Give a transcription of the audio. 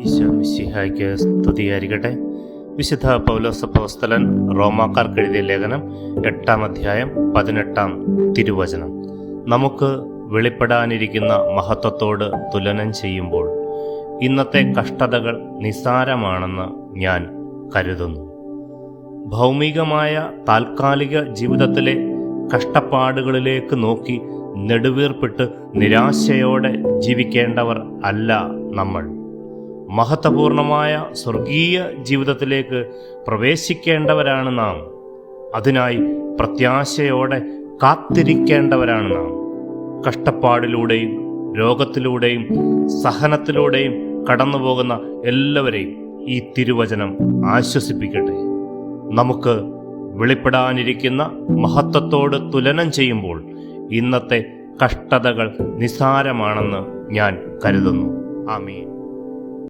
ഈശോ സ്തുതിയായിരിക്കട്ടെ. വിശുദ്ധ പൗലോസപ്പോസ്തലൻ റോമാക്കാർക്കെഴുതിയ ലേഖനം എട്ടാം അധ്യായം പതിനെട്ടാം തിരുവചനം. നമുക്ക് വെളിപ്പെടാനിരിക്കുന്ന മഹത്വത്തോട് തുലനം ചെയ്യുമ്പോൾ ഇന്നത്തെ കഷ്ടതകൾ നിസ്സാരമാണെന്ന് ഞാൻ കരുതുന്നു. ഭൗമികമായ താൽക്കാലിക ജീവിതത്തിലെ കഷ്ടപ്പാടുകളിലേക്ക് നോക്കി നെടുവീർപ്പിട്ട് നിരാശയോടെ ജീവിക്കേണ്ടവർ അല്ല നമ്മൾ. മഹത്വപൂർണമായ സ്വർഗീയ ജീവിതത്തിലേക്ക് പ്രവേശിക്കേണ്ടവരാണ് നാം. അതിനായി പ്രത്യാശയോടെ കാത്തിരിക്കേണ്ടവരാണ് നാം. കഷ്ടപ്പാടിലൂടെയും രോഗത്തിലൂടെയും സഹനത്തിലൂടെയും കടന്നുപോകുന്ന എല്ലാവരെയും ഈ തിരുവചനം ആശ്വസിപ്പിക്കട്ടെ. നമുക്ക് വെളിപ്പെടാനിരിക്കുന്ന മഹത്വത്തോട് തുലനം ചെയ്യുമ്പോൾ ഇന്നത്തെ കഷ്ടതകൾ നിസാരമാണെന്ന് ഞാൻ കരുതുന്നു. ആമീൻ.